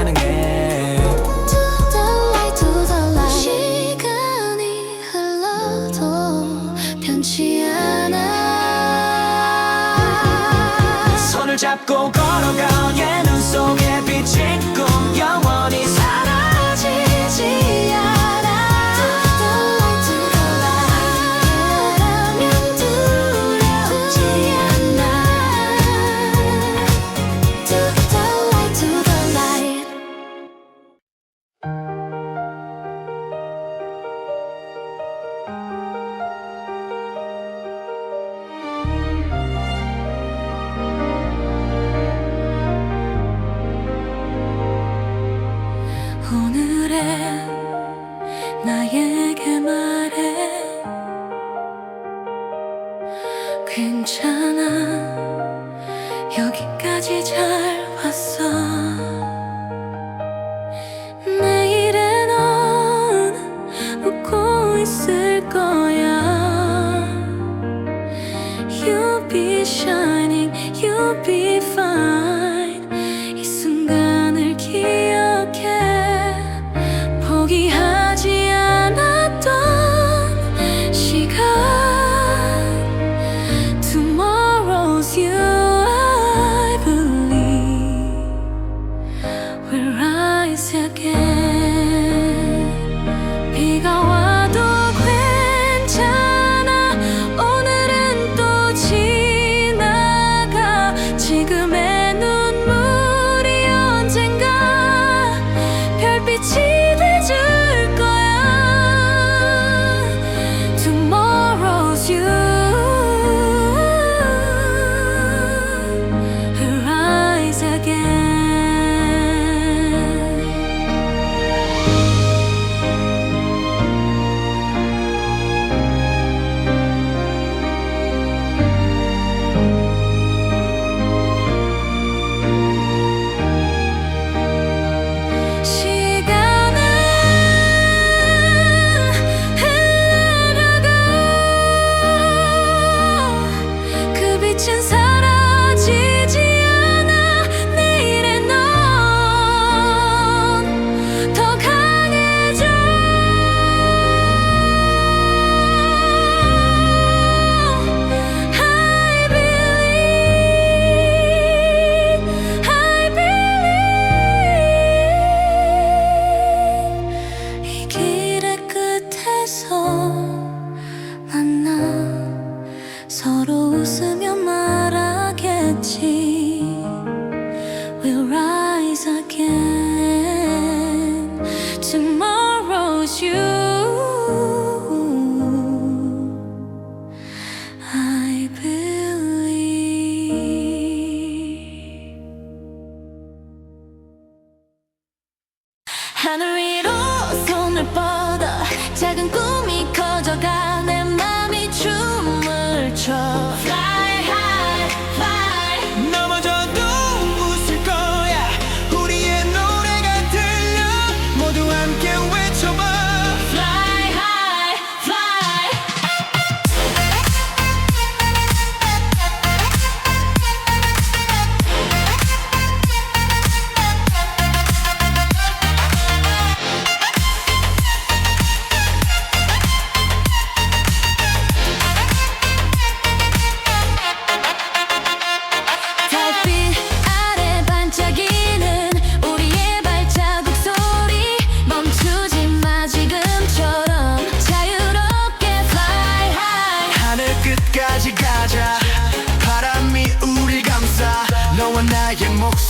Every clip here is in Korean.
가능해 To the light, to the light 시간이 흘러도 변치 않아 손을 잡고 걸어가 yeah.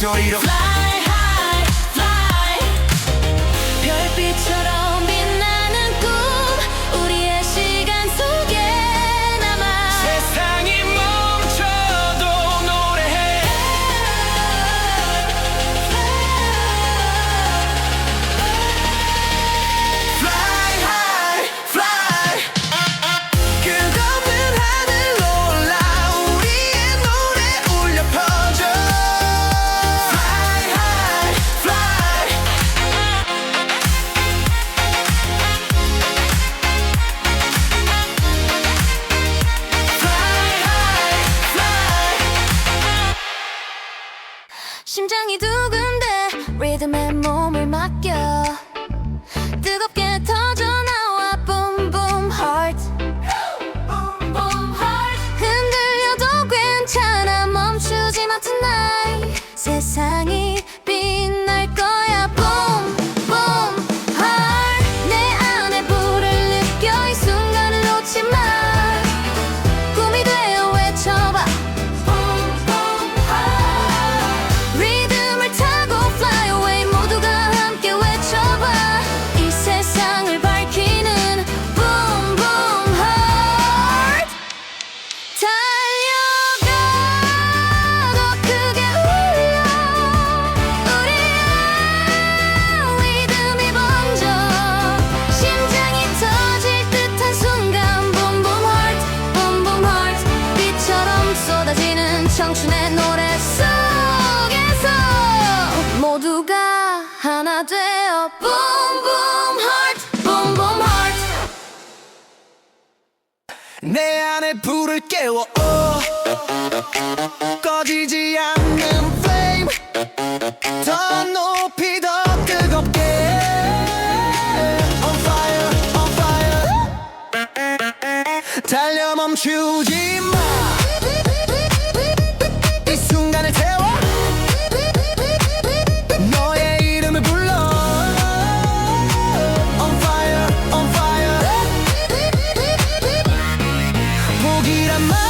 나의 목소리로 Fly 두근데 리듬에 몸을 맡겨 내 안에 불을 깨워. 어. 꺼지지 않는 flame. 더 높이 더 뜨겁게. On fire, on fire. 달려 멈추지 마 my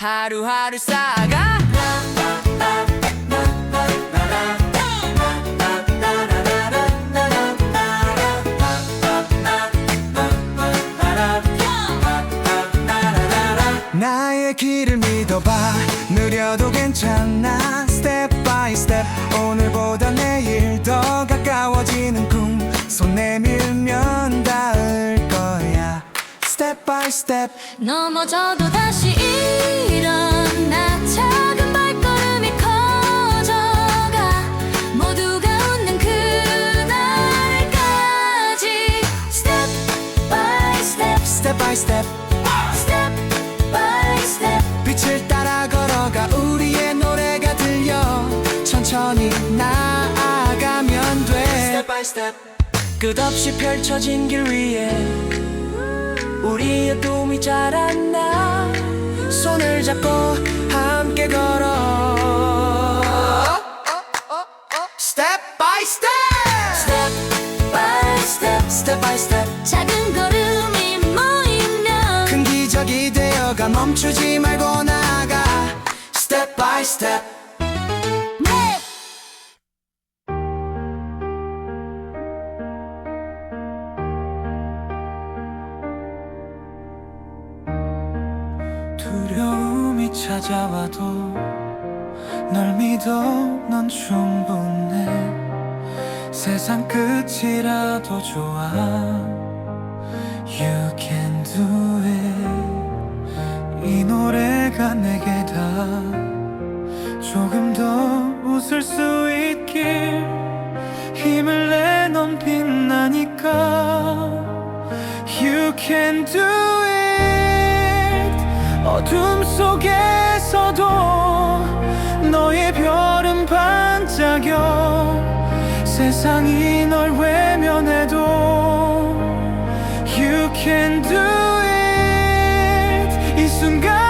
하루하루 쌓아가. 나의 길을 믿어봐. 느려도 괜찮아. Step by step. 오늘보다 내일 더 가까워지는 꿈. 손 내밀면 거야 Step by step. 넘어져도 다시 일어나 작은 발걸음이 커져가 모두가 웃는 그날까지. Step by step. Step by step. Step by step. 빛을 따라 걸어가 우리의 노래가 들려. 천천히 나아가면 돼. Step by step. 끝없이 펼쳐진 길 위에 우리의 꿈이 자랐나 손을 잡고 함께 걸어 Step by step Step by step Step by step 작은 걸음이 모이면 큰 기적이 되어가 멈추지 말고 나아가 Step by step 찾아와도 널 믿어 넌 충분해. 세상 끝이라도 좋아. You can do it. 이 노래가 내게 다 조금 더 웃을 수 있길. 힘을 내 넌 빛나니까. You can do it 어둠 속에서도 너의 별은 반짝여 세상이 널 외면해도 You can do it. 이 순간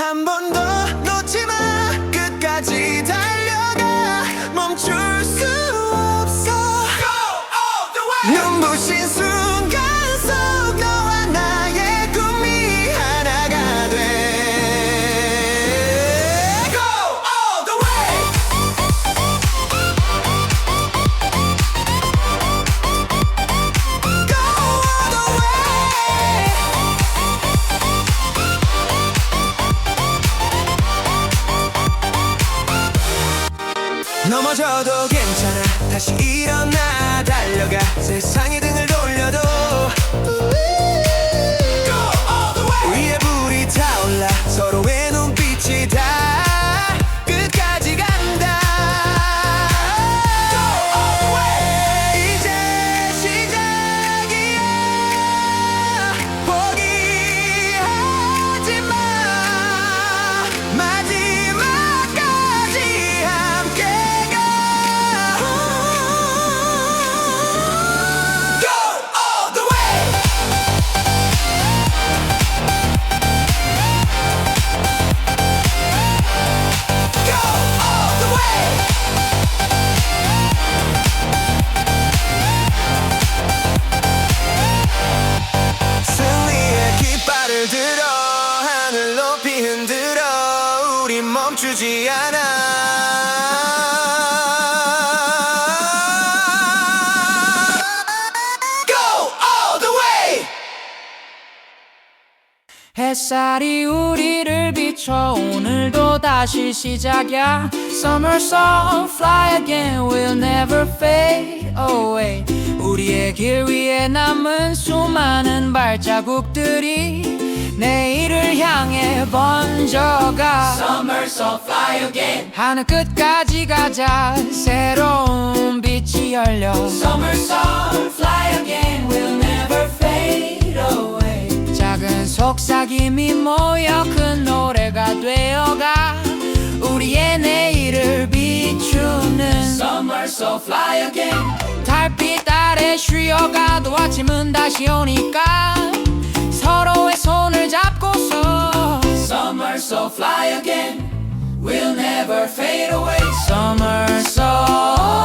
한 번 더 놓지 마. 끝까지 달 넘어져도 괜찮아. 다시 일어나 달려가. 세상의 등을 돌려도. 위에 불이 타올라. 서로의 햇살이 우리를 비춰 오늘도 다시 시작이야 Summer song fly again will never fade away 우리의 길 위에 남은 수많은 발자국들이 내일을 향해 번져가 Summer song fly again 하늘 끝까지 가자 새로운 빛이 열려 Summer song fly again will 속삭임이 모여 큰 노래가 되어가 우리의 내일을 비추는 Summer so fly again 달빛 아래 쉬어가도 아침은 다시 오니까 서로의 손을 잡고서 Summer so fly again We'll never fade away Summer so